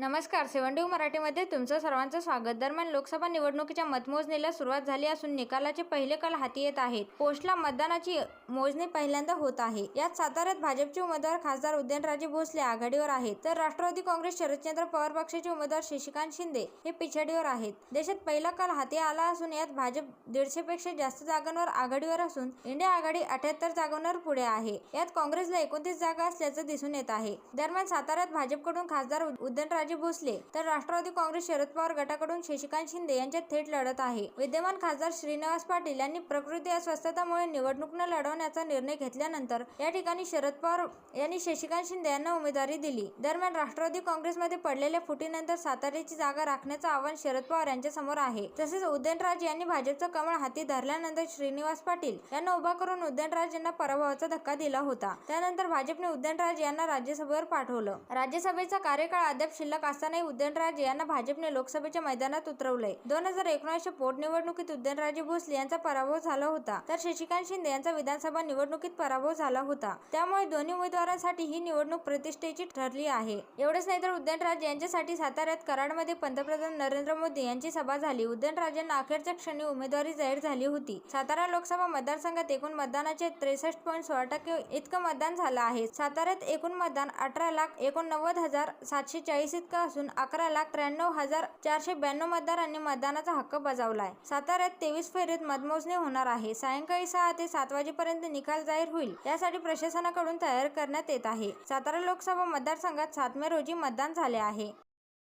नमस्कार सेवंडी मराठीमध्ये तुमचं सर्वांचं स्वागत. दरम्यान लोकसभा निवडणुकीच्या मतमोजणीला सुरुवात झाली असून निकालाचे पहिले काल हाती येत आहेत. पोस्टला मतदानाची मोजणी पहिल्यांदा होत आहे. यात साताऱ्यात भाजपचे उमेदवार खासदार उदयनराजे भोसले आघाडीवर आहेत. तर राष्ट्रवादी काँग्रेस शरदचंद्र पवार पक्षाचे उमेदवार शशिकांत शिंदे हे पिछाडीवर आहेत. देशात पहिला काल हाती आला असून यात भाजप दीडशेपेक्षा जास्त जागांवर आघाडीवर असून इंडिया आघाडी अठ्याहत्तर जागांवर पुढे आहे. यात काँग्रेसला एकोणतीस जागा असल्याचं दिसून येत आहे. दरम्यान साताऱ्यात भाजपकडून खासदार उदयनराजे उदयनराजे भोसले तर राष्ट्रवादी काँग्रेस शरद पवार गटाकडून शशिकांत शिंदे यांच्यात थेट लढत आहे. विद्यमान खासदार श्रीनिवास पाटील यांनी प्रकृती अस्वस्थतामुळे निवडणूक न लढवण्याचा निर्णय घेतल्यानंतर या ठिकाणी शरद पवार यांनी शशिकांत शिंदे यांना उमेदवारी दिली. दरम्यान राष्ट्रवादी काँग्रेसमध्ये पडलेल्या फुटीनंतर साताऱ्याची जागा राखण्याचं आव्हान शरद पवार यांच्या समोर आहे. तसेच उदयनराज यांनी भाजपचं कमळ हाती धरल्यानंतर श्रीनिवास पाटील यांना उभा करून उदयनराज यांना पराभवाचा धक्का दिला होता. त्यानंतर भाजपने उदयनराज यांना राज्यसभेवर पाठवलं. राज्यसभेचा कार्यकाळ अद्याप शिल्लक असतानाही उदयनराजे यांना भाजपने लोकसभेच्या मैदानात उतरवलंय. दोन हजार एकोणीसच्या पोटनिवडणुकीत उदयनराजे भोसले यांचा पराभव झाला होता. तर शशिकांत शिंदे यांचा विधानसभा निवडणुकीत पराभव झाला होता. त्यामुळे दोन्ही उमेदवारांसाठी ही निवडणूक प्रतिष्ठेची ठरली आहे. एवढेच नाही तर उदयनराजे यांच्यासाठी साताऱ्यात कराडमध्ये पंतप्रधान नरेंद्र मोदी यांची सभा झाली. उदयनराजेंना अखेरच्या क्षणी उमेदवारी जाहीर झाली होती. सातारा लोकसभा मतदारसंघात एकूण मतदानाचे त्रेसष्ट पॉईंट सोळा टक्के इतकं मतदान झालं आहे. साताऱ्यात एकूण मतदान अठरा लाख एकोणनव्वद हजार सातशे चाळीस इतकं असून अकरा लाख त्र्याण्णव हजार चारशे ब्याण्णव मतदारांनी मतदानाचा हक्क बजावलाय. साताऱ्यात तेवीस फेरीत मतमोजणी होणार आहे. सायंकाळी सहा ते सात वाजेपर्यंत निकाल जाहीर होईल यासाठी प्रशासनाकडून तयार करण्यात येत आहे. सातारा लोकसभा मतदारसंघात सात मे रोजी मतदान झाले आहे.